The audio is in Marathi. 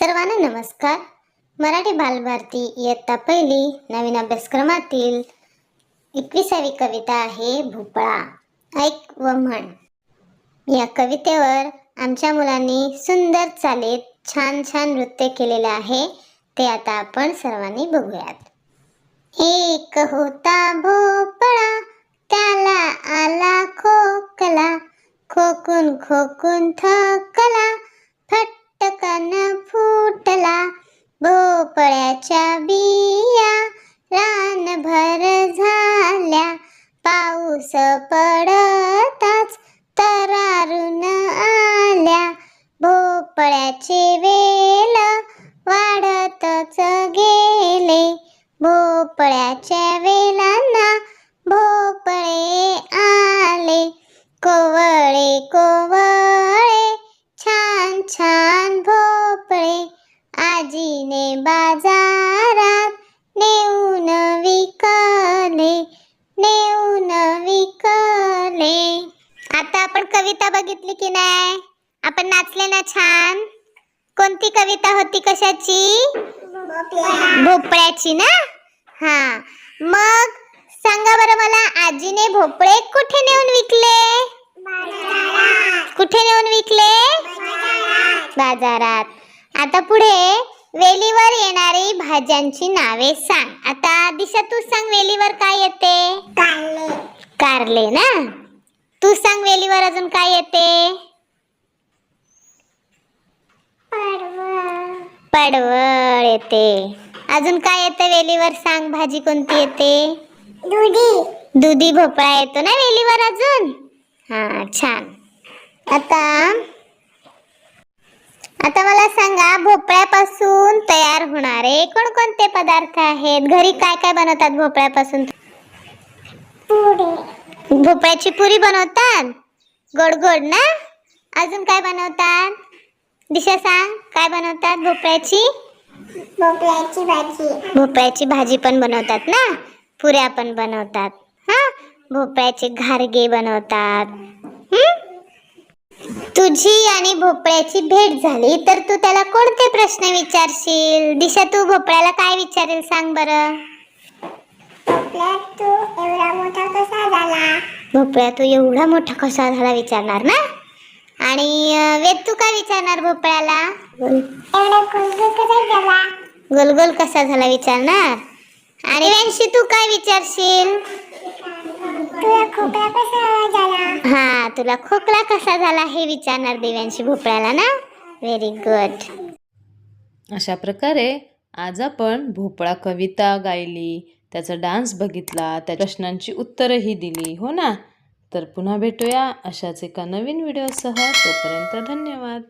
सर्वांना नमस्कार. मराठी बालभारती इयत्ता पहिली नवीन अभ्यासक्रमातील एकविसावी कविता आहे भोपळा. ऐक व म्हण. या कवितेवर आमच्या मुलांनी सुंदर चालीत छान छान नृत्य केलेलं आहे ते आता आपण सर्वांनी बघूयात. एक होता भोपळा त्याला आला खोकला. खोकून खोकून थक भोपळ्याच्या बिया रानभर झाल्या. पाऊस पडताच तरारून आल्या. भोपळ्याचे वेल वाढतच गेले. भोपळ्याच्या वेलांना भोपळे आले. कोवळे कोवळे आजीने बाजारात नेऊन विकले नेऊन विकले. आता आपण कविता बघितली की नाही? आपण नाचले ना छान? कोणती कविता होती कशाची? भोपळ्याची ना? हा. मग सांगा बरं मला आजीने भोपळे कुठे नेऊन विकले? कुठे नेऊन विकले? बाजारात. आता पुढे वेलीवर येणारी भाज्यांची नावे सांग. आता दिशा तू सांग वेलीवर काय येते? कारले. ना? तू सांग वेलीवर अजून काय येते? पडवळ येते. अजून काय येते वेलीवर सांग? भाजी कोणती येते? दुधी. दुधी भोपळा येतो ना वेलीवर अजून? हा छान. आता आता मला सांगा भोपळ्यापासून तयार होणारे कोणकोणते पदार्थ आहेत? घरी काय काय बनवतात भोपळ्यापासून? भोपळ्याची पुरी बनवतात? गोड गोड ना? अजून काय बनवतात? दिशा सांग काय बनवतात भोपळ्याची? भोपळ्याची भाजी. भोपळ्याची भाजी पण बनवतात ना? पुऱ्या पण बनवतात. हा? भोपळ्याचे घारगे बनवतात? तुझी आणि भोपळ्याची भेट झाली तर तू त्याला कोणते प्रश्न विचारशील? दिशा तू भोपळ्याला काय विचारेल सांग बरं. भोपळ्या तू एवढा मोठा कसा झाला? भोपळ्या तू एवढा मोठा कसा झाला विचारणार ना? आणि वेद तू काय विचारणार भोपळ्याला? एवढा कुलगू कसा झाला? गोल गोल कसा झाला विचारणार? आणि वेंशी तू काय विचारशील? तुला खोकला कसा झाला हा तुला खोकला कसा झाला हे विचारणार देव्यांशी भोपळ्याला ना? व्हेरी गुड अशा प्रकारे आज आपण भोपळा कविता गायली त्याचा डान्स बघितला त्या प्रश्नांची उत्तरंही दिली हो ना? तर पुन्हा भेटूया अशाच एका नवीन व्हिडिओसह. तोपर्यंत धन्यवाद.